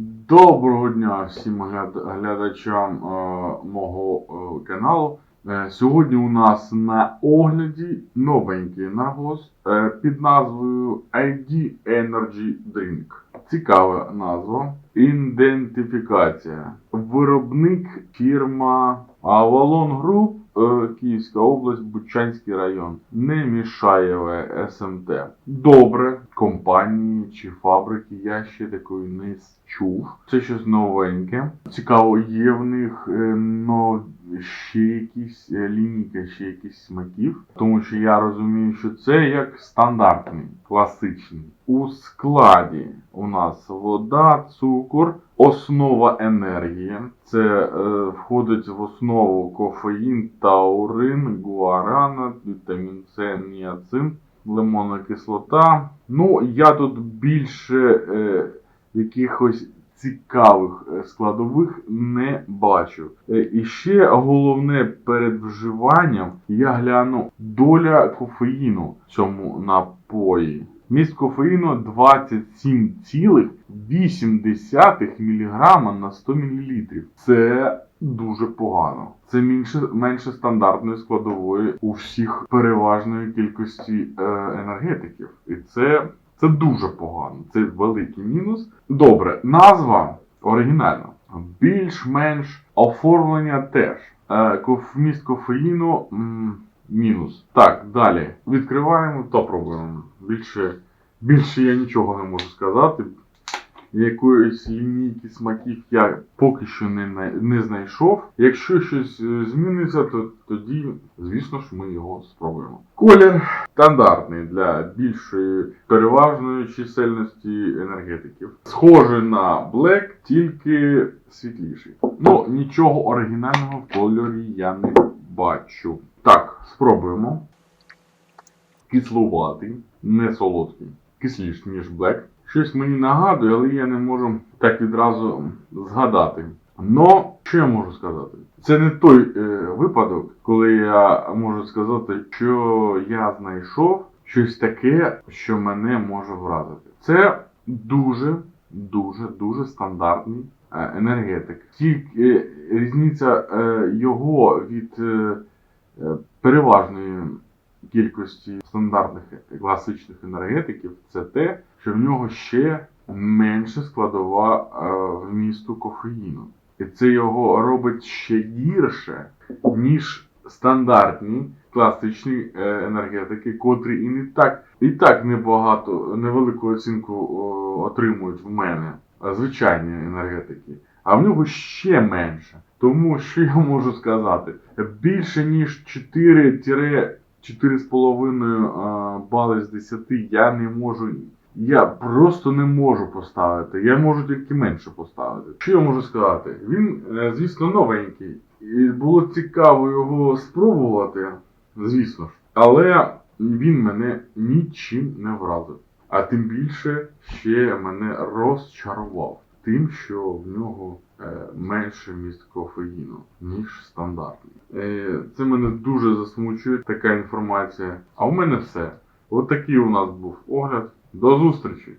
Доброго дня всім глядачам е, мого е, каналу. Е, сьогодні у нас на огляді новенький наргоз е, під назвою ID Energy Drink. Цікава назва. Ідентифікація. Виробник фірма Avalon Group, Київська область, Бучанський район. Немішаєве СМТ. Добре, компанії чи фабрики я ще такої не чув. Це щось новеньке. Цікаво, є в них е, но ще якісь е, лінійка, ще якісь смаків. Тому що я розумію, що це як стандартний, класичний. У складі у нас вода, цукор, основа енергії. Це е, входить в основу кофеїн, таурин, гуарана, вітамін С, ніацин, лимонна кислота. Ну, я тут більше е, якихось цікавих е, складових не бачу. Е, І ще головне перед вживанням я гляну доля кофеїну в цьому напої. Міст кофеїну 27,8 мг на 100 мл. Це дуже погано. Це менше, менше стандартної складової у всіх переважної кількості е, енергетиків. І це, це дуже погано. Це великий мінус. Добре, назва оригінальна. Більш-менш оформлення теж. Е, вміст кофеїну м, мінус. Так, далі. Відкриваємо та пробуємо. Більше, більше я нічого не можу сказати. Якоїсь лінійки смаків я поки що не, не знайшов. Якщо щось е, зміниться, то тоді, звісно ж, ми його спробуємо. Колір стандартний для більшої переважної чисельності енергетиків. Схожий на Black, тільки світліший. Ну, нічого оригінального в кольорі я не бачу. Так, спробуємо. Кисловатий, не солодкий, кисліший, ніж Black. Щось мені нагадує, але я не можу так відразу згадати. Но що я можу сказати? Це не той е, випадок, коли я можу сказати, що я знайшов щось таке, що мене може вразити. Це дуже, дуже, дуже стандартний е, енергетик. Тільки е, різниця е, його від е, е, переважної кількості стандартних класичних енергетиків це те, що в нього ще менше складова е, вмісту кофеїну. І це його робить ще гірше, ніж стандартні класичні е, енергетики, котрі і не так, і так небагато, невелику оцінку отримують в мене, звичайні енергетики. А в нього ще менше. Тому що я можу сказати, більше ніж 4 4,5 бали з 10 я не можу. Я просто не можу поставити. Я можу тільки менше поставити. Що я можу сказати? Він, е, звісно, новенький. І було цікаво його спробувати, звісно ж. Але він мене нічим не вразив. А тим більше ще мене розчарував тим, що в нього е, менше міст кофеїну, ніж стандартний. Е, це мене дуже засмучує така інформація. А у мене все. От такий у нас був огляд. До зустрічі!